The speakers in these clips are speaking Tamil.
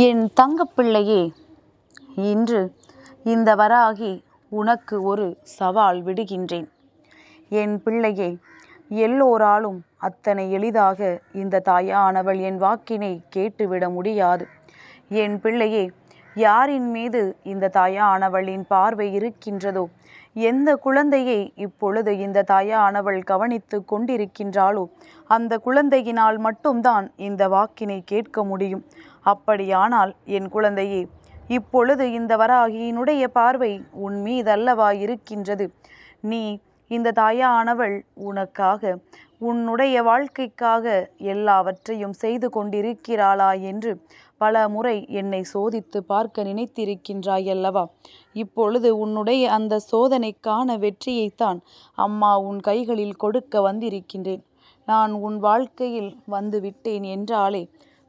என் தங்கப்பிள்ளையே இன்று இந்த வராகி உனக்கு ஒரு சவால் விடுகின்றேன். என் பிள்ளையே எல்லோராலும் அத்தனை எளிதாக இந்த தாயானவள் என் வாக்கினை கேட்டுவிட முடியாது. என் பிள்ளையே யாரின் மீது இந்த தாயானவளின் பார்வை இருக்கின்றதோ எந்த குழந்தையை இப்பொழுது இந்த தாயானவள் கவனித்து கொண்டிருக்கின்றாளோ அந்த குழந்தையினால் மட்டும்தான் இந்த வாக்கினை கேட்க முடியும். அப்படியானால் என் குழந்தையே இப்பொழுது இந்த வராகியினுடைய பார்வை உன் மீதல்லவா இருக்கின்றது. நீ இந்த தாயானவள் உனக்காக உன்னுடைய வாழ்க்கைக்காக எல்லாவற்றையும் செய்து கொண்டிருக்கிறாளா என்று பல முறை என்னை சோதித்து பார்க்க நினைத்திருக்கின்றாய் அல்லவா இப்பொழுது உன்னுடைய அந்த சோதனைக்கான வெற்றியைத்தான் அம்மா உன் கைகளில் கொடுக்க வந்திருக்கின்றேன். நான் உன் வாழ்க்கையில் வந்து விட்டேன் என்றாலே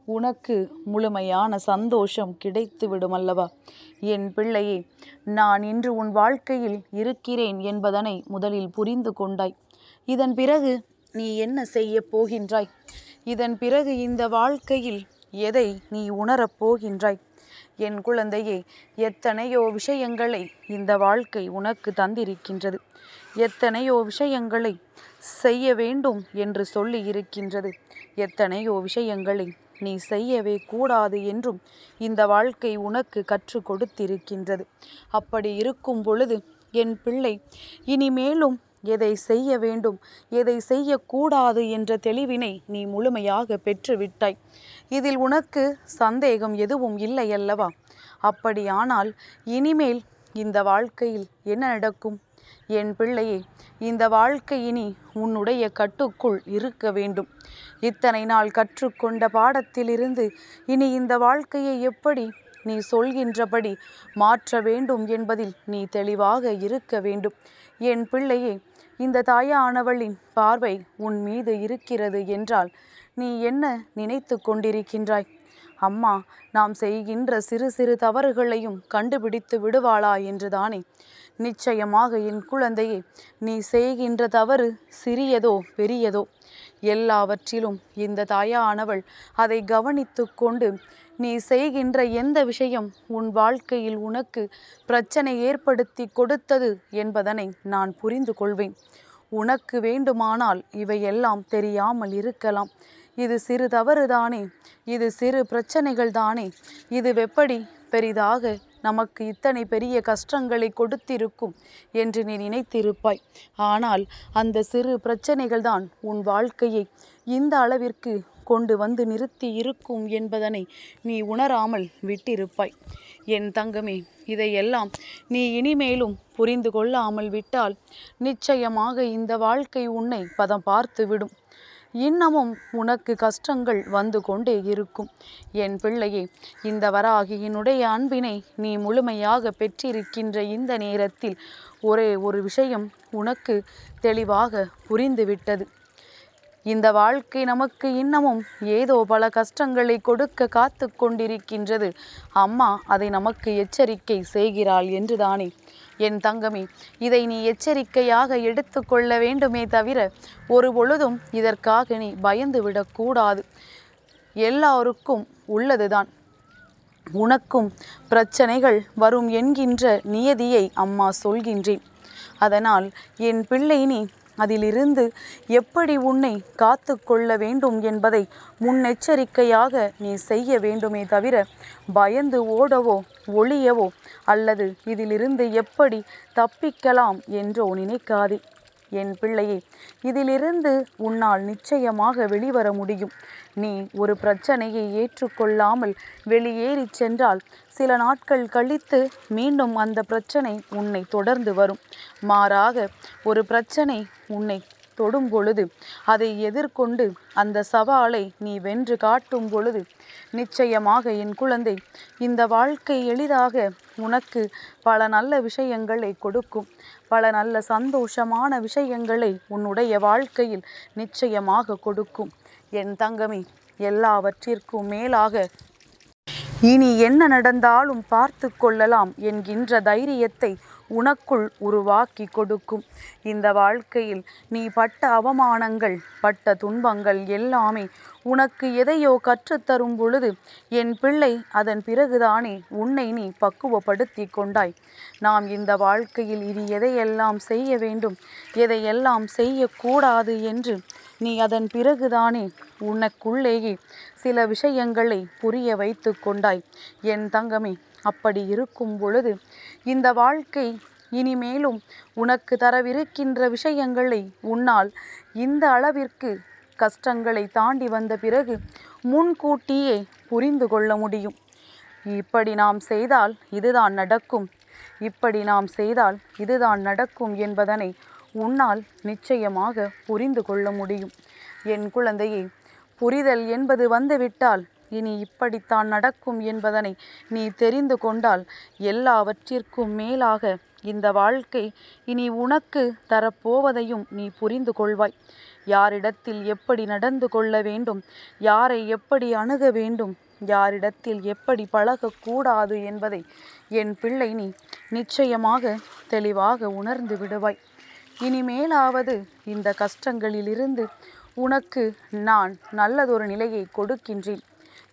உனக்கு முழுமையான சந்தோஷம் கிடைத்து விடுமல்லவா என் பிள்ளையே நான் இன்று உன் வாழ்க்கையில் இருக்கிறேன் என்பதனை முதலில் புரிந்து கொண்டாய். இதன் பிறகு நீ என்ன செய்ய போகின்றாய்? இதன் பிறகு இந்த வாழ்க்கையில் எதை நீ உணரப் போகின்றாய்? என் குழந்தையே எத்தனையோ விஷயங்களை இந்த வாழ்க்கை உனக்கு தந்திருக்கின்றது. எத்தனையோ விஷயங்களை செய்ய வேண்டும் என்று சொல்லி இருக்கின்றது எத்தனையோ விஷயங்களை நீ செய்யவே கூடாது என்றும் இந்த வாழ்க்கை உனக்கு கற்றுக் கொடுத்திருக்கின்றது. அப்படி இருக்கும் பொழுது என் பிள்ளை இனிமேலும் எதை செய்ய வேண்டும் எதை செய்யக்கூடாது என்ற தெளிவினை நீ முழுமையாக பெற்றுவிட்டாய். இதில் உனக்கு சந்தேகம் எதுவும் இல்லை அல்லவா? அப்படியானால் இனிமேல் இந்த வாழ்க்கையில் என்ன நடக்கும்? என் பிள்ளையே இந்த வாழ்க்கை இனி உன்னுடைய கட்டுக்குள் இருக்க வேண்டும். இத்தனை நாள் கற்றுக்கொண்ட பாடத்திலிருந்து இனி இந்த வாழ்க்கையை எப்படி நீ சொல்கின்றபடி மாற்ற வேண்டும் என்பதில் நீ தெளிவாக இருக்க வேண்டும். என் பிள்ளையே இந்த தாயானவளின் பார்வை உன் மீது இருக்கிறது என்றால் நீ என்ன நினைத்து கொண்டிருக்கின்றாய்? அம்மா நாம் செய்கின்ற சிறு சிறு தவறுகளையும் கண்டுபிடித்து விடுவாளா என்றுதானே நிச்சயமாக என் குழந்தையே நீ செய்கின்ற தவறு சிறியதோ பெரியதோ. எல்லாவற்றிலும் இந்த தாயானவள் அதை கவனித்து கொண்டு நீ செய்கின்ற எந்த விஷயம் உன் வாழ்க்கையில் உனக்கு பிரச்சனை ஏற்படுத்தி கொடுத்தது என்பதனை நான் புரிந்து கொள்வேன். உனக்கு வேண்டுமானால் இவையெல்லாம் தெரியாமல் இருக்கலாம். இது சிறு தவறுதானே இது சிறு பிரச்சனைகள் தானே இது எப்படி பெரிதாக நமக்கு இத்தனை பெரிய கஷ்டங்களை கொடுத்திருக்கும் என்று நீ நினைத்திருப்பாய். ஆனால் அந்த சிறு பிரச்சனைகள் தான் உன் வாழ்க்கையை இந்த அளவிற்கு கொண்டு வந்து நிறுத்தி இருக்கும் என்பதனை நீ உணராமல் விட்டிருப்பாய். என் தங்கமே இதையெல்லாம் நீ இனிமேலும் புரிந்து கொள்ளாமல் விட்டால் நிச்சயமாக இந்த வாழ்க்கை உன்னை பதம் பார்த்து விடும் இன்னமும் உனக்கு கஷ்டங்கள் வந்து கொண்டே இருக்கும். என் பிள்ளையே இந்த வராகியினுடைய அன்பினை நீ முழுமையாக பெற்றிருக்கின்ற இந்த நேரத்தில் ஒரே ஒரு விஷயம் உனக்கு தெளிவாக புரிந்துவிட்டது. இந்த வாழ்க்கை நமக்கு இன்னமும் ஏதோ பல கஷ்டங்களை கொடுக்க காத்து கொண்டிருக்கின்றது. அம்மா அதை நமக்கு எச்சரிக்கை செய்கிறாள் என்றுதானே. என் தங்கமே இதை நீ எச்சரிக்கையாக எடுத்துக்கொள்ள வேண்டுமே தவிர ஒரு பொழுதும் இதற்காக நீ பயந்து விடக்கூடாது எல்லாருக்கும் உள்ளதுதான். உனக்கும் பிரச்சனைகள் வரும் என்கின்ற நியதியை அம்மா சொல்கின்றேன். அதனால் என் பிள்ளை நீ அதிலிருந்து எப்படி உன்னை காத்து கொள்ள வேண்டும் என்பதை முன்னெச்சரிக்கையாக நீ செய்ய வேண்டுமே தவிர பயந்து ஓடவோ ஒளியவோ அல்லது இதிலிருந்து எப்படி தப்பிக்கலாம் என்றோ நினைக்காதே. என் பிள்ளையே இதிலிருந்து உன்னால் நிச்சயமாக வெளிவர முடியும். நீ ஒரு பிரச்சனையை ஏற்றுக்கொள்ளாமல் வெளியேறி சென்றால் சில நாட்கள் கழித்து மீண்டும் அந்த பிரச்சனை உன்னை தொடர்ந்து வரும். மாறாக ஒரு பிரச்சனை உன்னை தொடும் பொழுது அதை எதிர்கொண்டு அந்த சவாலை நீ வென்று காட்டும் பொழுது நிச்சயமாக என் குழந்தை இந்த வாழ்க்கை எளிதாக உனக்கு பல நல்ல விஷயங்களை கொடுக்கும். பல நல்ல சந்தோஷமான விஷயங்களை உன்னுடைய வாழ்க்கையில் நிச்சயமாக கொடுக்கும். என் தங்கமே எல்லாவற்றிற்கும் மேலாக இனி என்ன நடந்தாலும் பார்த்து கொள்ளலாம் என்கின்ற தைரியத்தை உனக்குள் உருவாக்கி கொடுக்கும். இந்த வாழ்க்கையில் நீ பட்ட அவமானங்கள் பட்ட துன்பங்கள் எல்லாமே உனக்கு எதையோ கற்றுத்தரும் பொழுது என் பிள்ளை அதன் பிறகுதானே உன்னை நீ பக்குவப்படுத்தி கொண்டாய். நாம் இந்த வாழ்க்கையில் இனி எதையெல்லாம் செய்ய வேண்டும் எதையெல்லாம் செய்யக்கூடாது என்று நீ அதன் பிறகுதானே உனக்குள்ளேயே சில விஷயங்களை புரிய வைத்து கொண்டாய். என் தங்கமே அப்படி இருக்கும் பொழுது இந்த வாழ்க்கை இனிமேலும் உனக்கு தரவிருக்கின்ற விஷயங்களை உன்னால் இந்த அளவிற்கு கஷ்டங்களை தாண்டி வந்த பிறகு முன்கூட்டியே புரிந்து கொள்ள முடியும். இப்படி நாம் செய்தால் இதுதான் நடக்கும். இப்படி நாம் செய்தால் இதுதான் நடக்கும் என்பதனை உன்னால் நிச்சயமாக புரிந்து கொள்ள முடியும். என் குழந்தையே புரிதல் என்பது வந்துவிட்டால் இனி இப்படித்தான் நடக்கும் என்பதனை நீ தெரிந்து கொண்டால் எல்லாவற்றிற்கும் மேலாக இந்த வாழ்க்கை இனி உனக்கு தரப்போவதையும் நீ புரிந்து கொள்வாய். யாரிடத்தில் எப்படி நடந்து கொள்ள வேண்டும்? யாரை எப்படி அணுக வேண்டும்? யாரிடத்தில் எப்படி பழகக்கூடாது என்பதை என் பிள்ளை நீ நிச்சயமாக தெளிவாக உணர்ந்து விடுவாய். இனிமேலாவது இந்த கஷ்டங்களிலிருந்து உனக்கு நான் நல்லதொரு நிலையை கொடுக்கின்றேன்.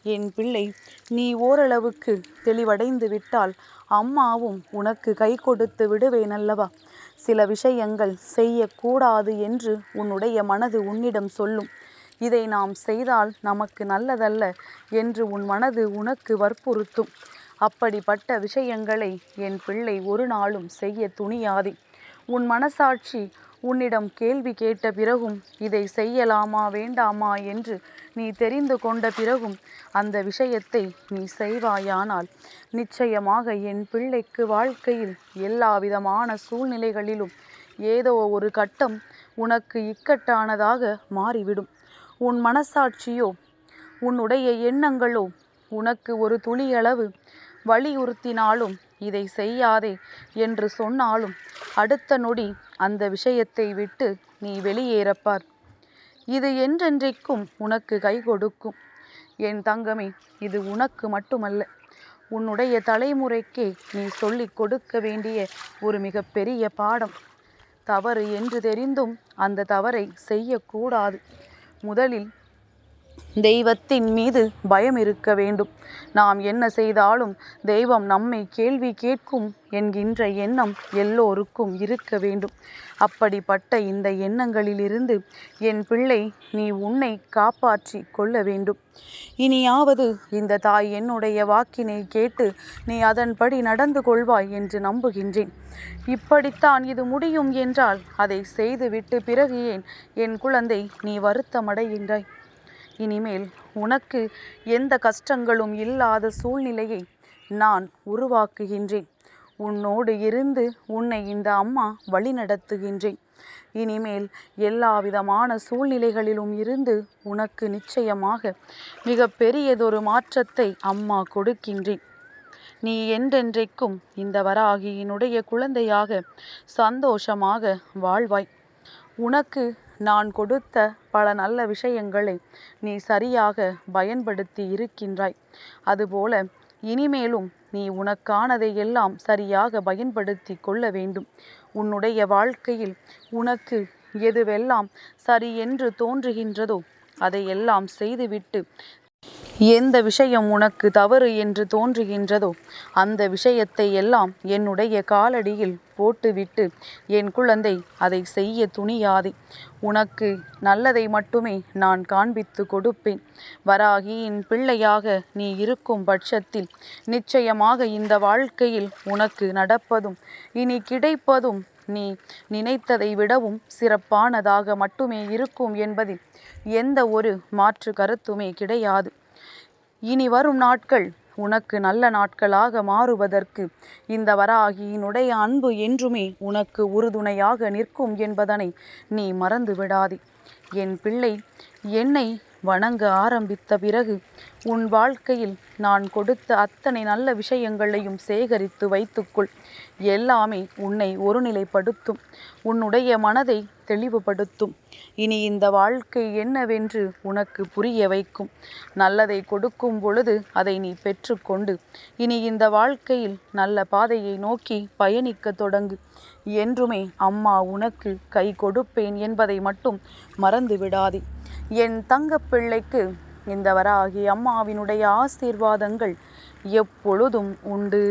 என் பிள்ளை நீ ஓரளவுக்கு தெளிவடைந்து விட்டால் அம்மாவும் உனக்கு கை கொடுத்து விடுவேன் அல்லவா சில விஷயங்கள் செய்யக்கூடாது என்று உன்னுடைய மனது உன்னிடம் சொல்லும். இதை நாம் செய்தால் நமக்கு நல்லதல்ல என்று உன் மனது உனக்கு வற்புறுத்தும். அப்படிப்பட்ட விஷயங்களை என் பிள்ளை ஒரு நாளும் செய்ய துணியாதே. உன் மனசாட்சி உன்னிடம் கேள்வி கேட்ட பிறகும் இதை செய்யலாமா வேண்டாமா என்று நீ தெரிந்து கொண்ட பிறகும் அந்த விஷயத்தை நீ செய்வாயானால் நிச்சயமாக என் பிள்ளைக்கு வாழ்க்கையில் எல்லா விதமான சூழ்நிலைகளிலும் ஏதோ ஒரு கட்டம் உனக்கு இக்கட்டானதாக மாறிவிடும். உன் மனசாட்சியோ உன்னுடைய எண்ணங்களோ உனக்கு ஒரு துளியளவு வலியுறுத்தினாலும் இதை செய்யாதே என்று சொன்னாலும் அடுத்த நொடி அந்த விஷயத்தை விட்டு நீ வெளியேறப்பார். இது என்றென்றைக்கும் உனக்கு கை கொடுக்கும். என் தங்கமே இது உனக்கு மட்டுமல்ல. உன்னுடைய தலைமுறைக்கே நீ சொல்லிக் கொடுக்க வேண்டிய ஒரு மிகப்பெரிய பாடம். தவறு என்று தெரிந்தும் அந்த தவறை செய்யக்கூடாது. முதலில் தெய்வத்தின் மீது பயம் இருக்க வேண்டும். நாம் என்ன செய்தாலும் தெய்வம் நம்மை கேள்வி கேட்கும் என்கின்ற எண்ணம் எல்லோருக்கும் இருக்க வேண்டும். அப்படிப்பட்ட இந்த எண்ணங்களிலிருந்து என் பிள்ளை நீ உன்னை காப்பாற்றி கொள்ள வேண்டும். இனியாவது இந்த தாய் என்னுடைய வாக்கினை கேட்டு நீ அதன்படி நடந்து கொள்வாய் என்று நம்புகின்றேன். இப்படித்தான் இது முடியும் என்றால் அதை செய்துவிட்டு பிறகு ஏன்? என் குழந்தை நீ வருத்தமடைகின்றாய். இனிமேல் உனக்கு எந்த கஷ்டங்களும் இல்லாத சூழ்நிலையை நான் உருவாக்குகின்றேன். உன்னோடு இருந்து உன்னை இந்த அம்மா வழிநடத்துகின்றேன். இனிமேல் எல்லா விதமான சூழ்நிலைகளிலும் இருந்து உனக்கு நிச்சயமாக மிக பெரியதொரு மாற்றத்தை அம்மா கொடுக்கின்றேன். நீ என்றென்றைக்கும் இந்த வராகியினுடைய குழந்தையாக சந்தோஷமாக வாழ்வாய். உனக்கு நான் கொடுத்த பல நல்ல விஷயங்களை நீ சரியாக பயன்படுத்தி இருக்கின்றாய். அதுபோல இனிமேலும் நீ உனக்கானதை எல்லாம் சரியாக பயன்படுத்தி கொள்ள வேண்டும். உன்னுடைய வாழ்க்கையில் உனக்கு எதுவெல்லாம் சரி என்று தோன்றுகின்றதோ அதையெல்லாம் செய்துவிட்டு எந்த விஷயம் உனக்கு தவறு என்று தோன்றுகின்றதோ அந்த விஷயத்தை எல்லாம் என்னுடைய காலடியில் போட்டுவிட்டு என் குழந்தை அதை செய்ய துணியாதே. உனக்கு நல்லதை மட்டுமே நான் காண்பித்து கொடுப்பேன். வராகியின் பிள்ளையாக நீ இருக்கும் பட்சத்தில் நிச்சயமாக இந்த வாழ்க்கையில் உனக்கு நடப்பதும் இனி கிடைப்பதும் நீ நினைத்ததை விடவும் சிறப்பானதாக மட்டுமே இருக்கும் என்பதில் எந்த ஒரு மாற்று கருத்துமே கிடையாது. இனி வரும் நாட்கள் உனக்கு நல்ல நாட்களாக மாறுவதற்கு. இந்த வராகியினுடைய அன்பு என்றுமே உனக்கு உறுதுணையாக நிற்கும் என்பதனை நீ மறந்து விடாதே என் பிள்ளை என்னை வணங்க ஆரம்பித்த பிறகு உன் வாழ்க்கையில் நான் கொடுத்த அத்தனை நல்ல விஷயங்களையும் சேகரித்து வைத்துக்கொள். எல்லாமே உன்னை ஒருநிலைப்படுத்தும். உன்னுடைய மனதை தெளிவுபடுத்தும். இனி இந்த வாழ்க்கை என்னவென்று உனக்கு புரிய வைக்கும். நல்லதை கொடுக்கும் பொழுது அதை நீ பெற்றுக்கொண்டு இனி இந்த வாழ்க்கையில் நல்ல பாதையை நோக்கி பயணிக்க தொடங்கு. என்றுமே அம்மா உனக்கு கை கொடுப்பேன் என்பதை மட்டும் மறந்து விடாதே. என் தங்கப்பிள்ளைக்கு இந்த வராகி அம்மாவினுடைய ஆசீர்வாதங்கள் எப்பொழுதும் உண்டு.